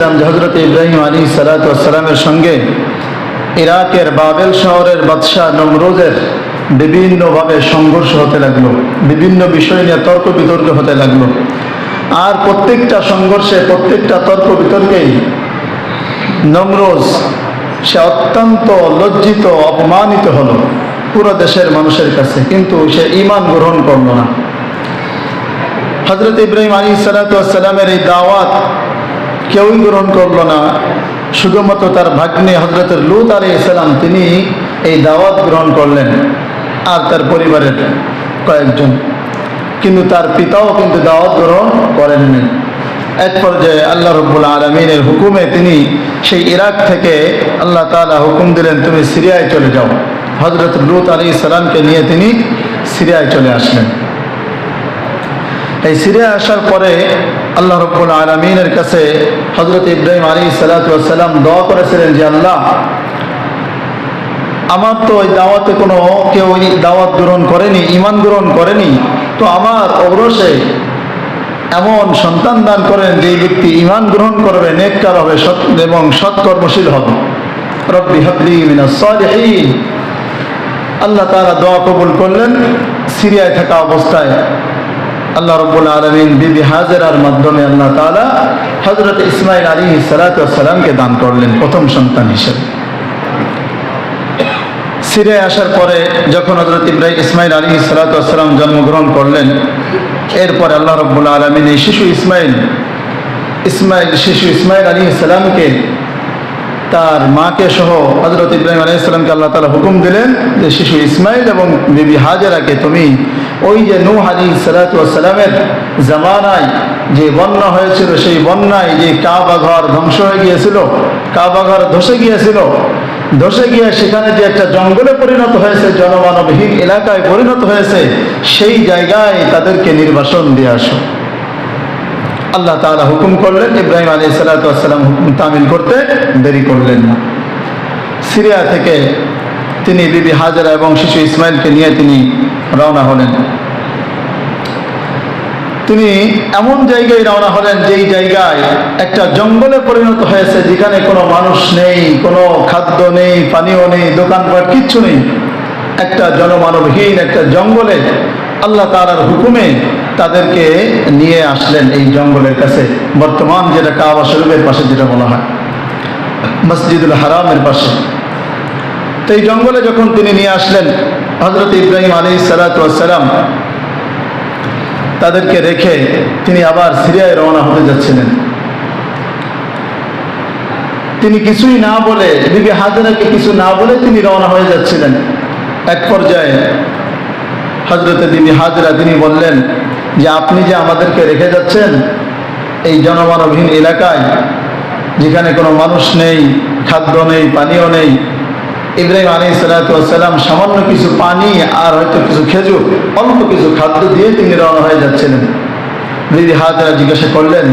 হজরত ইব্রাহিম আলী সালাতামের সঙ্গে ইরাকের বাবেল শহরের বাদশাহ নমরোজের বিভিন্নভাবে সংঘর্ষ হতে লাগল, বিভিন্ন বিষয় নিয়ে তর্ক বিতর্ক হতে লাগল। আর প্রত্যেকটা সংঘর্ষে প্রত্যেকটা তর্ক বিতর্কেই নমরোজ সে অত্যন্ত লজ্জিত, অপমানিত হলো পুরো দেশের মানুষের কাছে, কিন্তু সে ইমান গ্রহণ করল না। হজরত ইব্রাহিম আলী সালাতামের এই দাওয়াত কেউই গ্রহণ করল না। শুধুমাত্র তার ভাগ্নে হজরতের লুত আলী ইসলাম তিনি এই দাওয়াত গ্রহণ করলেন আর তার পরিবারের কয়েকজন। কিন্তু তার পিতাও কিন্তু দাওয়াত গ্রহণ করেননি। এক পর্যায়ে আল্লাহ রব্বুল আলমিনের হুকুমে তিনি সেই ইরাক থেকে আল্লাহ তালা হুকুম দিলেন, তুমি সিরিয়ায় চলে যাও। হজরত লুত আলী ইসলামকে নিয়ে তিনি সিরিয়ায় চলে আসলেন। এই সিরিয়া আসার পরে আল্লাহ রব্বুল আলমিনের কাছে হজরত ইব্রাহিম আলী সালাতাম দোয়া করেছিলেন যে, আল্লাহ, আমার তো ওই দাওয়াতে কোনো কেউ দাওয়াত গ্রহণ করেনি ইমান গ্রহণ করেনি, তো আমার অবরসে এমন সন্তান দান করেন যে ব্যক্তি ইমান গ্রহণ করবে, নেককার হবে, সৎ এবং সৎকর্মশীল হবে। রব্বি হাবলি আল্লাহ তারা দোয়া কবুল করলেন, সিরিয়ায় থাকা অবস্থায় আল্লাহ রব্বুল আলমিন বিবি হাজেরার মাধ্যমে আল্লাহ তালা হজরত ইসমাইল আলী সালাতামকে দান করলেন প্রথম সন্তান হিসেবে। সিরিয়ায় আসার পরে যখন হজরত ইব্রাহিম ইসমাইল আলী সালাতাম জন্মগ্রহণ করলেন, এরপরে আল্লাহ রব্বুল আলমিন এই শিশু ইসমাইল ইসমাইল শিশু ইসমাইল আলী সালামকে তার মাকে সহ হজরত ইব্রাহিম আলী ইসলামকে আল্লাহ তালা হুকুম দিলেন যে, শিশু ইসমাইল এবং বিবি হাজেরাকে তুমি ওই যে নূহ আলী সালাতামের জামানায় যে বন্যা হয়েছিল, সেই বন্যায় যে কাবা ঘর ধ্বংস হয়ে গিয়েছিল, কাবা ঘর ধসে গিয়েছিল, ধসে গিয়ে সেখানে যে একটা জঙ্গলে পরিণত হয়েছে, জনমানবহীন এলাকায় পরিণত হয়েছে, সেই জায়গায় তাদেরকে নির্বাসন দিয়ে আসো। আল্লাহ তাআলা হুকুম করলেন, ইব্রাহিম আলী সালাতাম হুকুম তামিল করতে দেরি করলেন না। সিরিয়া থেকে তিনি বিবি হাজারা এবং শিশু ইসমাইলকে নিয়ে তিনি রওনা হলেন। তিনি এমন জায়গায় রওনা হলেন যেই জায়গায় একটা জঙ্গলে পরিণত হয়েছে, যেখানে কোনো মানুষ নেই, কোনো খাদ্য নেই, পানীয় নেই, দোকানপাট, কিচ্ছু নেই। একটা জনমানবহীন একটা জঙ্গলে আল্লাহ তালার হুকুমে তাদেরকে নিয়ে আসলেন এই জঙ্গলের কাছে। বর্তমান যেটা কাবা শরীফের পাশে যেটা বলা হয়, মসজিদুল হারামের পাশে। তো এই জঙ্গলে যখন তিনি নিয়ে আসলেন হজরত ইব্রাহিম আলী সালাতাম তাদেরকে রেখে তিনি আবার সিরিয়ায় রওনা হতে যাচ্ছিলেন। তিনি কিছুই না বলে বিবি হাজারাকে কিছু না বলে তিনি রওনা হয়ে যাচ্ছিলেন। এক পর্যায়ে হজরত বিবি হাজরা তিনি বললেন যে, আপনি যে আমাদেরকে রেখে যাচ্ছেন এই জনমানবহীন এলাকায়, যেখানে কোনো মানুষ নেই, খাদ্য নেই, পানীয় নেই ইব্রাহিম আলী সালাতাম সামান্য কিছু পানি আর হয়তো কিছু খেজুর, অল্প কিছু খাদ্য দিয়ে তিনি রওনা হয়ে যাচ্ছিলেন দিদি হাজারা জিজ্ঞাসা করলেন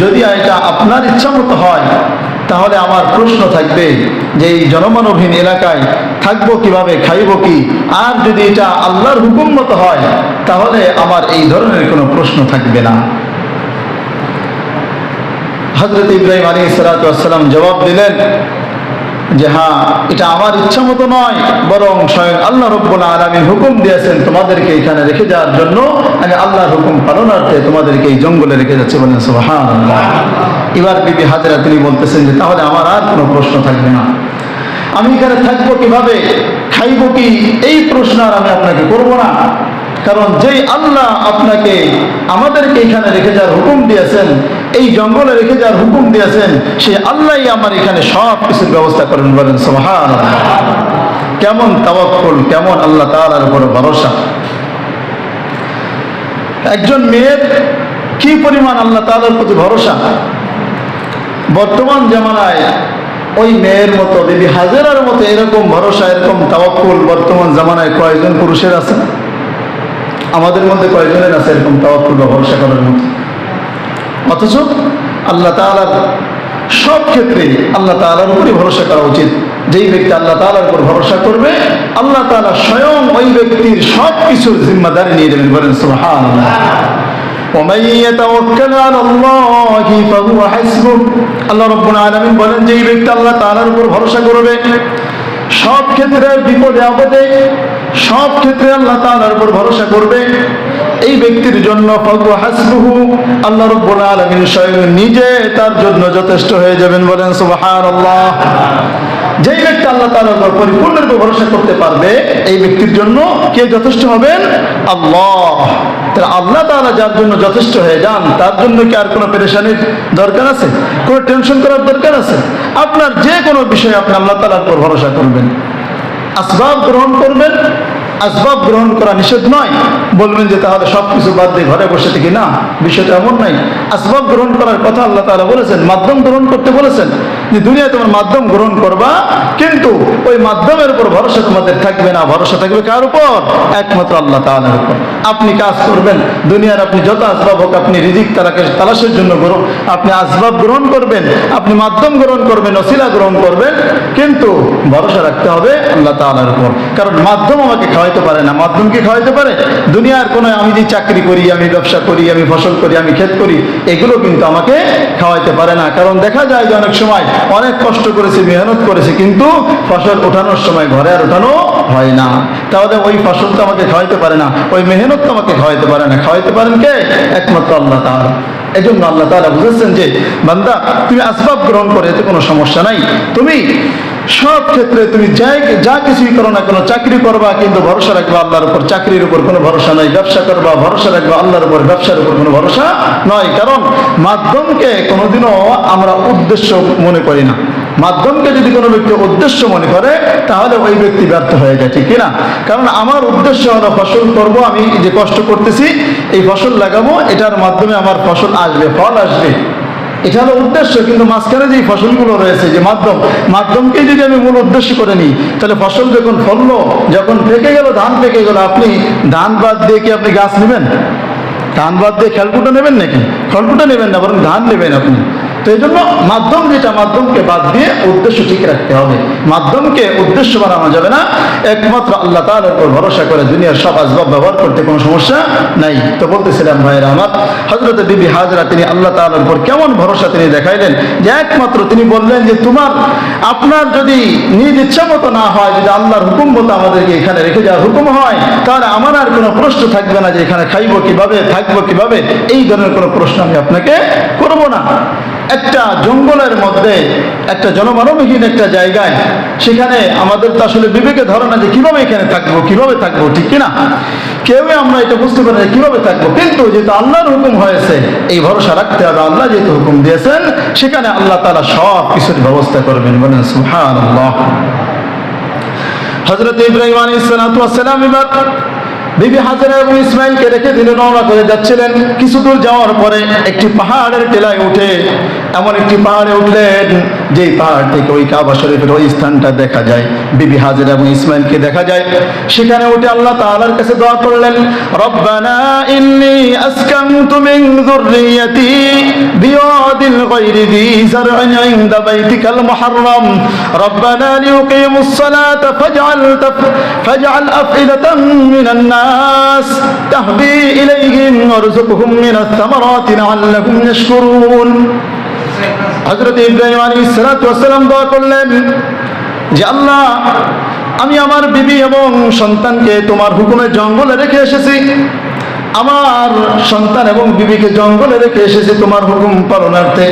যদি এটা আপনার ইচ্ছা মতো হয়, তাহলে আমার প্রশ্ন থাকবে যে এই জনমানবহীন এলাকায় থাকব কীভাবে, খাইব কি? আর যদি এটা আল্লাহর হুকুম মতো হয়, তাহলে আমার এই ধরনের কোনো প্রশ্ন থাকবে না। হজরত ইব্রাহিম আলী সালাতাম জবাব দিলেন যে হ্যাঁ এটা আমার ইচ্ছা মতো নয়, বরং স্বয়ং আল্লাহ রব্বুল আলমী হুকুম দিয়েছেন তোমাদেরকে এখানে রেখে যাওয়ার জন্য। আমি আল্লাহর হুকুম পালনার্থে তোমাদেরকে এই জঙ্গলে রেখে যাচ্ছে বলেন সোহান এবার বিবি হাজরা তিনি বলতেছেন যে, তাহলে আমার আর কোনো প্রশ্ন থাকবে না। আমি এখানে থাকব কীভাবে? খাইব কি? এই প্রশ্ন আর আমি আপনাকে করব না। কারণ যেই আল্লাহ আপনাকে আমাদেরকে এখানে রেখে যাওয়ার হুকুম দিয়েছেন, এই জঙ্গলে রেখে যাওয়ার হুকুম দিয়েছেন, সেই আল্লাহই আমার এখানে সব কিছুর ব্যবস্থা করেন বলেন সোহান কেমন তাওয়াক্কুল, কেমন আল্লাহ তাআলার উপর ভরসা। একজন মেয়ের কি পরিমাণ আল্লাহ তাআলার প্রতি ভরসা? বর্তমান জামানায় ওই মেয়ের মতো বিবি হাজারার মতো এরকম ভরসা, এরকম তাওয়াক্কুল বর্তমান জামানায় কয়েকজন পুরুষের আছে। আমাদের মধ্যে কয়েকজনের আছে এরকম তাওয়াক্কুল বা ভরসা করার মতো? অথচ আল্লাহ তালার সব ক্ষেত্রে আল্লাহ তালার উপরই ভরসা করা উচিত। যেই ব্যক্তি আল্লাহ তালার উপর ভরসা করবে, আল্লাহ তালা স্বয়ং ওই ব্যক্তির সব কিছুর জিম্মাদারি নিয়ে যাবেন বলেন সোহান আল্লাহ বলেন ব্যক্তি আল্লাহ তালার উপর ভরসা করবে, সব ক্ষেত্রে বিপদে আপদে সব ক্ষেত্রে আল্লাহ তাআলার উপর ভরসা করবে। এই ব্যক্তির জন্য আল্লাহ রব্বুল আলামিন স্বয়ং নিজে তার জন্য যথেষ্ট হয়ে যাবেন বলেন সুবহানাল্লাহ। যেই ব্যক্তি আল্লাহ তাআলার উপর পরিপূর্ণরূপে ভরসা করতে পারবে, এই ব্যক্তির জন্য কে যথেষ্ট হবেন? আল্লাহ। তাহলে আল্লাহ তাআলা যার জন্য যথেষ্ট হয়ে যান, তার জন্য কি আর কোনো পেরেশানির দরকার আছে? কোনো টেনশন করার দরকার আছে? আপনার যে কোনো বিষয়ে আপনি আল্লাহ তাআলার উপর ভরসা করবেন। আসবাব গ্রহণ করবেন আসবাব গ্রহণ করা নিষেধ নয়। বলবেন যে তাহলে সব কিছু বাদ দিয়ে ঘরে বসে থেকে না, বিষয়টা এমন নাই আসবাব গ্রহণ করার কথা আল্লাহ তাআলা বলেছেন, মাধ্যম গ্রহণ করতে বলেছেন যে দুনিয়ায় তোমার মাধ্যম গ্রহণ করবা, কিন্তু ওই মাধ্যমের উপর ভরসা তোমাদের থাকবে না। ভরসা থাকবে কার উপর? একমাত্র আল্লাহ তাআলার উপর। আপনি কাজ করবেন, দুনিয়ার আপনি যত আসবাব হোক, আপনি রিজিক তালাকে তালাশের জন্য গ্রহণ, আপনি আসবাব গ্রহণ করবেন, আপনি মাধ্যম গ্রহণ করবেন অশিলা গ্রহণ করবেন, কিন্তু ভরসা রাখতে হবে আল্লাহ তাআলার উপর। কারণ মাধ্যম আমাকে খাওয়াইতে পারে না মাধ্যম কি খাওয়াইতে পারে। দুনিয়ার কোনো আমি যে চাকরি করি, আমি ব্যবসা করি, আমি ফসল করি, আমি ক্ষেত করি, এগুলো কিন্তু আমাকে খাওয়াইতে পারে না। কারণ দেখা যায় যে অনেক সময় অনেক কষ্ট করেছে, মেহনত করেছে, কিন্তু ফসল ওঠানোর সময় ঘরে আর ওঠানো হয় না। তাহলে ওই ফসল তো আমাকে খাওয়াইতে পারে না, ওই মেহনত তো আমাকে খাওয়াইতে পারে না। খাওয়াইতে পারেন কে? একমাত্র আল্লাহ তাআলা। এই জন্য আল্লাহ তারা বুঝেছেন যে, বান্দা, তুমি আসবাব গ্রহণ করে, এতে কোনো সমস্যা নাই। তুমি সব ক্ষেত্রে তুমি যাই, যা কিছুই করো না কোনো, চাকরি করবা, কিন্তু ভরসা রাখবা আল্লাহর উপর। চাকরির উপর কোনো ভরসা নাই, ব্যবসা করবা, ভরসা রাখবা, আল্লাহর উপর, ব্যবসার উপর কোনো ভরসা নয় কারণ মাধ্যমকে কোনোদিনও আমরা উদ্দেশ্য মনে করি না। মাধ্যমকে যদি কোনো ব্যক্তি উদ্দেশ্য মনে করে, তাহলে ওই ব্যক্তি ব্যর্থ হয়ে যায়, ঠিক কিনা? কারণ আমার উদ্দেশ্য হলো ফসল করব, আমি যে কষ্ট করতেছি, এই ফসল লাগাবো, এটার মাধ্যমে আমার ফসল আসবে, ফল আসবে। এটা হলো উদ্দেশ্য, কিন্তু মাঝখানে যে ফসলগুলো রয়েছে, যে মাধ্যম মাধ্যমকে যদি আমি মূল উদ্দেশ্য করে নিই, তাহলে ফসল যখন ফললো, যখন পেকে গেল, ধান পেকে গেল, আপনি ধান বাদ দিয়ে কি আপনি গাছ নেবেন? ধান বাদ দিয়ে খেলকুটা নেবেন নাকি? খড়কুটা নেবেন না, বরং ধান নেবেন আপনি। তো এই জন্য মাধ্যম যেটা, মাধ্যমকে বাদ দিয়ে উদ্দেশ্য ঠিক রাখতে হবে। মাধ্যমকে উদ্দেশ্য বানানো যাবে না। একমাত্র আল্লাহ তাআলার উপর ভরসা করে দুনিয়ার সব আসবাব ব্যবহার করতে কোনো সমস্যা নাই। তো বলতেছিলাম ভাইয়েরা আমার হজরত বিবি হাজরা, তিনি আল্লাহ তাআলার উপর কেমন ভরসা তিনি দেখাইলেন? যে একমাত্র তিনি বললেন যে, তোমার, আপনার যদি নিজ ইচ্ছা মতো না হয়, যদি আল্লাহর হুকুম মতো আমাদেরকে এখানে রেখে যাওয়ার হুকুম হয়, তাহলে আমার আর কোনো প্রশ্ন থাকবে না যে, এখানে খাইবো কীভাবে থাকব কীভাবে? এই ধরনের কোনো প্রশ্ন আমি আপনাকে করব না। একটা জঙ্গলের মধ্যে একটা জনমানবহীন একটা জায়গায়, সেখানে আমাদের তো আসলে বিবেকে ধরে না যে কীভাবে এখানে থাকব, কীভাবে থাকব, ঠিক কিনা? কেউই আমরা এটা বুঝতে পারি কীভাবে থাকব। কিন্তু যেহেতু আল্লাহর হুকুম হয়েছে, এই ভরসা রাখতে হবে। আল্লাহ যেহেতু হুকুম দিয়েছেন, সেখানে আল্লাহ তারা সব কিছুর ব্যবস্থা করবেন। বলেন সুহান হজরত ইব্রাহিম আলী সালাম এবার বিবি হাজারা এবং ইসমাইলকে রেখে দিলে রওনা করে যাচ্ছিলেন কিছু দূর যাওয়ার পরে একটি পাহাড়ের টেলায় উঠে এমন একটি পাহাড়ে উঠলেন যেই পাহাড় থেকে ওই কাবা শরীফের ওই স্থানটা দেখা যায়। বিবি হাজারা এবং ইসমাইলকে দেখা যায়। সেখানে উঠে আল্লাহ তাআলার কাছে দোয়া করলেন, রব্বানা ইন্নী আসকানতু মিন যুররিয়াতি বিওয়াদিন গায়রি যি জার'in ইনদা বাইতিকাল মুহাররম। রব্বানা লিয়ুকিমুস সালাতা ফাজআল ফাজআল আফইদাতাম মিনান الناس تهدي إليهم وارزقهم من الثمرات لعلهم يشكرون হজরত ইব্রাহিম আলী সালাম দোয়া করলেন যে আল্লাহ আমি আমার বিবি এবং সন্তানকে তোমার হুকুমে জঙ্গলে রেখে এসেছি আমার সন্তান এবং বিবিকে জঙ্গলে রেখে এসেছে তোমার হুকুম পালনার্থে।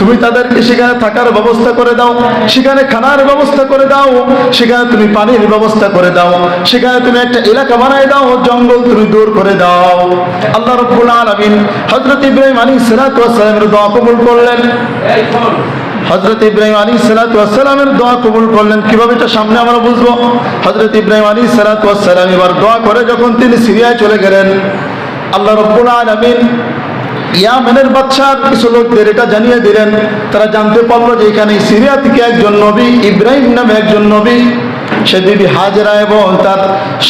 তুমি তাদেরকে সেখানে থাকার ব্যবস্থা করে দাও, সেখানে খানার ব্যবস্থা করে দাও, সেখানে তুমি পানির ব্যবস্থা করে দাও, সেখানে তুমি একটা এলাকা বানায় দাও, জঙ্গল তুমি দূর করে দাও। আল্লাহ রব্বুল আলামিন হযরত ইব্রাহিম আলাইহিস সালাতু ওয়াস সালামের দোয়া কবুল করলেন। হজরত ইব্রাহিম আলী সালাতামের দোয়া কবুল করলেন। কীভাবে এটা সামনে আমরা বুঝব? হজরত ইব্রাহিম আলী সালাতাম এবার দোয়া করে যখন তিনি সিরিয়ায় চলে গেলেন আল্লাহ রব্বুল ইয়ামেনের বাচ্চার কিছু লোকদের এটা জানিয়ে দিলেন। তারা জানতে পারল যে এখানে সিরিয়া থেকে একজন নবী, ইব্রাহিম নামে একজন নবী, সে দিদি হাজরা এবং তার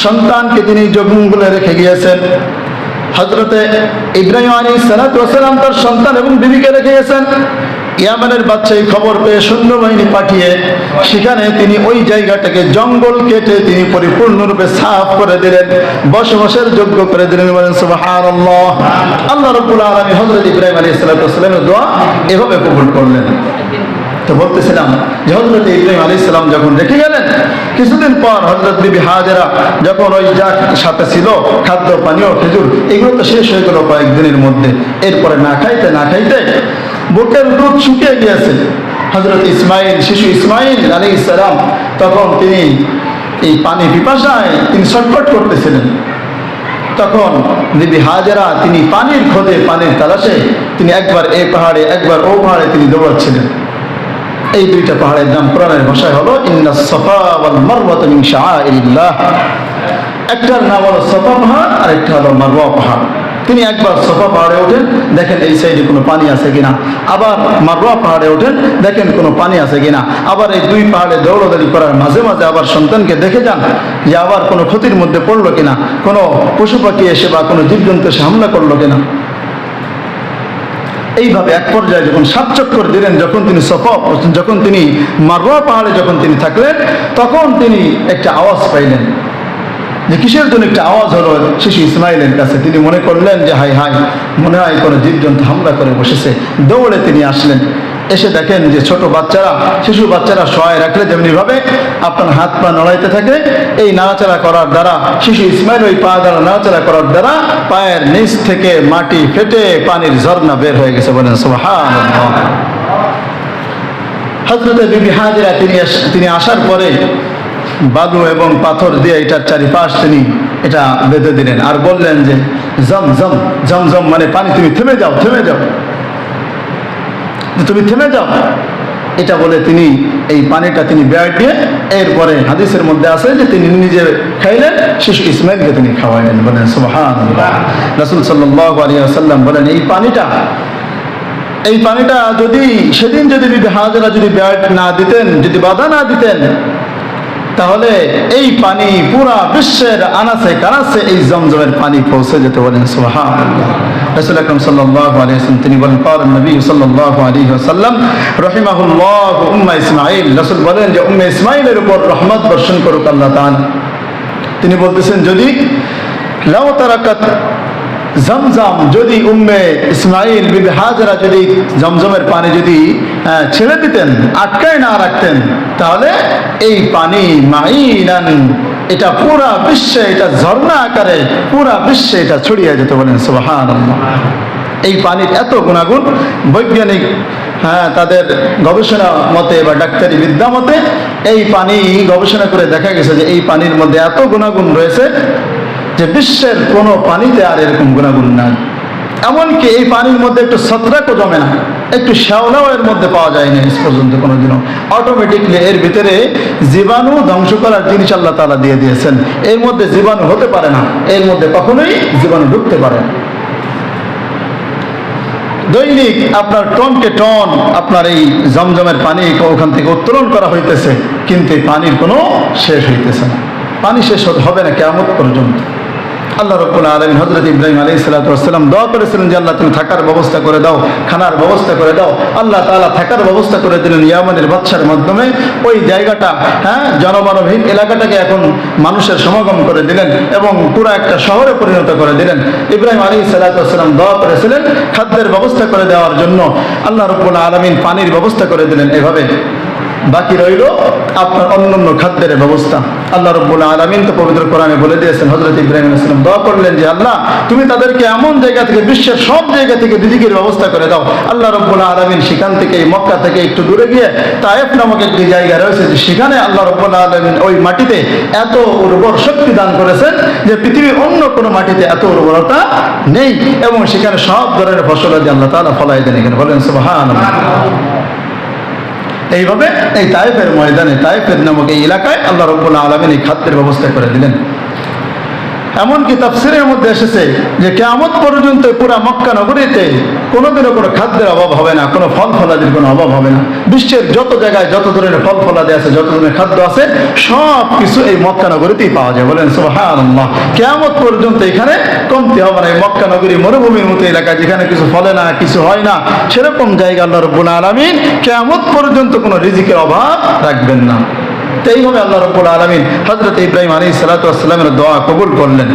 সন্তানকে তিনি জঙ্গলে রেখে গিয়েছেন। হজরতে ইব্রাহিম আলী সালাতাম তার সন্তান এবং বিবিকে রেখে গেছেন ইয়ামানের বাচ্চা এই খবর পেয়ে সৈন্যবাহিনী পাঠিয়ে সেখানে তিনি ওই জায়গাটাকে জঙ্গল কেটে তিনি পরিপূর্ণরূপে সাফ করে দিলেন, বসবাসের যোগ্য করে দিলেন। বলেন, সুবহানাল্লাহ। আল্লাহ রাব্বুল আলামিন হযরত ইব্রাহিম আলাইহিস সালামের দোয়া এভাবে কবুল করলেন। তো বলতেছিলাম যে হজরত ইব্রাহিম আলী ইসলাম যখন রেখে গেলেন, কিছুদিন পর হজরত বিবি হাজেরা যখন ওই যা সাথে ছিল, খাদ্য, পানীয়, খেজুর, এগুলো তো শেষ হয়ে গেল কয়েকদিনের মধ্যে। এরপরে না খাইতে না খাইতে বুকের দুধ শুকিয়ে গিয়েছে। হজরত ইসমাইল শিশু ইসমাইল আলী ইসলাম তখন তিনি এই পানি পিপাসায় তিনি ছটফট করতেছিলেন। তখন বিবি হাজেরা তিনি পানির খোঁজে পানির তালাশে তিনি একবার এ পাহাড়ে, একবার ও পাহাড়ে তিনি দৌড়াচ্ছিলেন। এই দুইটা পাহাড়ের নাম কোরআনের ভাষায় হলো, ইন্না সফা ওয়াল একটার নাম হলো সফা পাহাড় আর একটা হলো মারওয়া পাহাড়। তিনি একবার সফা পাহাড়ে ওঠেন, দেখেন এই সাইডে কোনো পানি আছে কিনা। আবার মারওয়া পাহাড়ে ওঠেন, দেখেন কোনো পানি আছে কিনা। আবার এই দুই পাহাড়ে দৌড়াদৌড়ি করার মাঝে মাঝে আবার সন্তানকে দেখে যান যে আবার কোনো ক্ষতির মধ্যে পড়ল কিনা, কোনো পশু পাখি এসে বা কোনো জীবজন্তু এসে হামলা করল কিনা। এইভাবে এক পর্যায়ে যখন সাত চক্কর দিলেন, যখন তিনি সফা, যখন তিনি মারোয়া পাহাড়ে যখন তিনি থাকলেন, তখন তিনি একটা আওয়াজ পাইলেন। যে কিসের জন্য একটা আওয়াজ হলো শিশু ইসমাইলের কাছে? তিনি মনে করলেন যে হাই হাই মনে হয় কোনো জীবজন্তু হামলা করে বসেছে। দৌড়ে তিনি আসলেন। এসে দেখেন যে ছোট বাচ্চারা, শিশু বাচ্চারা সহায় রাখলে যেমনিভাবে আপনার হাত পা নড়াইতে থাকে। এই নাড়াচাড়া করার দ্বারা, শিশু ইসমাইল ওই পা দ্বারা নাড়াচাড়া করার দ্বারা পায়ের নিচ থেকে মাটি ফেটে পানির ঝর্ণা বের হয়ে গেছে বলেন হজরতে বিবি হাজিরা তিনি তিনি আসার পরে বালু এবং পাথর দিয়ে এটার চারিপাশ তিনি এটা বেঁধে দিলেন। আর বললেন যে, জম জম জম জম মানে পানি, তুমি থেমে যাও থেমে যাও। তুমি থেমে যাও। এটা বলে তিনি এই পানিটা তিনি বেড় দিয়ে এরপরে হাদিসের মধ্যে আছে যে তিনি নিজে খাইলেন, শিশু ইসমাইলকে তিনি খাওয়াইলেন। বলেন সুবহান রাসুল সাল্লাহ বলেন, এই পানিটা এই পানিটা যদি সেদিন যদি হাজারা যদি ব্যাট না দিতেন, যদি বাধা না দিতেন তাহলে এই পানি পুরা বিশ্বের আনাচে কানাচে এই জমজমের পানি পৌঁছে যেতে পারেন সোহা রসুল আকরম সাল্লাহ আলিয়াল্লাম তিনি বলেন কর নবী সাল্লাহ আলী আসাল্লাম রহিমাহুল্লাহ উম্মে ইসমাইল রসুল বলেন যে, উম্মা ইসমাইলের উপর রহমত বর্ষণ করুক আল্লাহ তান তিনি বলতেছেন, যদি লাও তারাকাত জমজম যদি উম্মে ইসমাইল বিবি হাজরা যদি জমজমের পানি যদি ছেড়ে দিতেন, আটকায় না রাখতেন, তাহলে এই পানি মাইনান এটা পুরা বিশ্বে এটা ঝর্ণা আকারে পুরা বিশ্বে এটা ছড়িয়ে যেত বলেন সুবহান এই পানির এত গুণাগুণ বৈজ্ঞানিক হ্যাঁ তাদের গবেষণা মতে বা ডাক্তারি বিদ্যা মতে এই পানি গবেষণা করে দেখা গেছে যে এই পানির মধ্যে এত গুণাগুণ রয়েছে যে বিশ্বের কোনো পানিতে আর এরকম গুণাগুণ নাই। এমনকি এই পানির মধ্যে একটু ছত্রাকও জমে না। একটু শ্যাওলাও এর মধ্যে পাওয়া যায় না আজ পর্যন্ত কোনোদিনও। অটোমেটিকলি এর ভিতরে জীবাণু ধ্বংস করার জিনিস আল্লাহ তালা দিয়ে দিয়েছেন। এর মধ্যে জীবাণু হতে পারে না। এর মধ্যে কখনোই জীবাণু ঢুকতে পারে না। দৈনিক আপনার টনকে টন আপনার এই জমজমের পানি ওখান থেকে উত্তোলন করা হইতেছে, কিন্তু এই পানির কোনো শেষ হইতেছে না। পানি শেষ হবে না কেমন পর্যন্ত। আল্লাহ রব্বুল আলমিন হজরত ইব্রাহিম আলী সালাতাম দোয়া করেছিলেন যে আল্লাহ তুমি থাকার ব্যবস্থা করে দাও, খানার ব্যবস্থা করে দাও। আল্লাহ তাআলা থাকার ব্যবস্থা করে দিলেন ইয়ামানের বাচ্চার মাধ্যমে। ওই জায়গাটা হ্যাঁ জনমানবহীন এলাকাটাকে এখন মানুষের সমাগম করে দিলেন এবং পুরো একটা শহরে পরিণত করে দিলেন। ইব্রাহিম আলী সালাতাম দোয়া করেছিলেন, খাদ্যের ব্যবস্থা করে দেওয়ার জন্য। আল্লাহ রব্বুল আলমিন পানির ব্যবস্থা করে দিলেন এভাবে। বাকি রইল আপনার অন্যান্য খাদ্যের ব্যবস্থা। আল্লাহ রব্বুল আলমিন তো পবিত্র কোরআনে বলে দিয়েছেন হজরত ইব্রাহিম ইসলাম দোয়া করলেন যে, আল্লাহ, তুমি তাদেরকে এমন জায়গা থেকে, বিশ্বের সব জায়গা থেকে রিজিকের ব্যবস্থা করে দাও। আল্লাহ রব্বুল আলমিন সেখান থেকে মক্কা থেকে একটু দূরে গিয়ে তায়েফ নামক একটি জায়গা রয়েছে, যে সেখানে আল্লাহ রব্বুল আলমিন ওই মাটিতে এত উর্বর শক্তি দান করেছেন যে পৃথিবীর অন্য কোনো মাটিতে এত উর্বরতা নেই এবং সেখানে সব ধরনের ফসল আল্লাহ তালা ফলাই দেন এখানে। বলেন সুবাহান এইভাবে এই তাইফের ময়দানে, তাইফের নামক এই এলাকায় আল্লাহ রব্বুল আলমিন এই খাদ্যের ব্যবস্থা করে দিলেন। এমনকি তাফসিরের মধ্যে এসেছে যে কেয়ামত পর্যন্ত পুরা মক্কা নগরীতে কোনোদিনও কোনো খাদ্যের অভাব হবে না, কোনো ফল ফলাদির কোনো অভাব হবে না। বিশ্বের যত জায়গায় যত ধরনের ফল ফলাদি আছে, যত ধরনের খাদ্য আছে সব কিছু এই মক্কা নগরীতেই পাওয়া যায়। বলেন, সুবহানাল্লাহ। কেয়ামত পর্যন্ত এখানে কমতি হবে না। এই মক্কা নগরী মরুভূমির মতো এলাকা, যেখানে কিছু ফলে না, কিছু হয় না, সেরকম জায়গা আল্লাহ রব্বুল আলমিন কেয়ামত পর্যন্ত কোনো রিজিকের অভাব রাখবেন না। তো এইভাবে আল্লাহ রব্বুল আলমিন। হজরত ইব্রাহিম আলী সালাতামের দোয়া কবুল করলেন।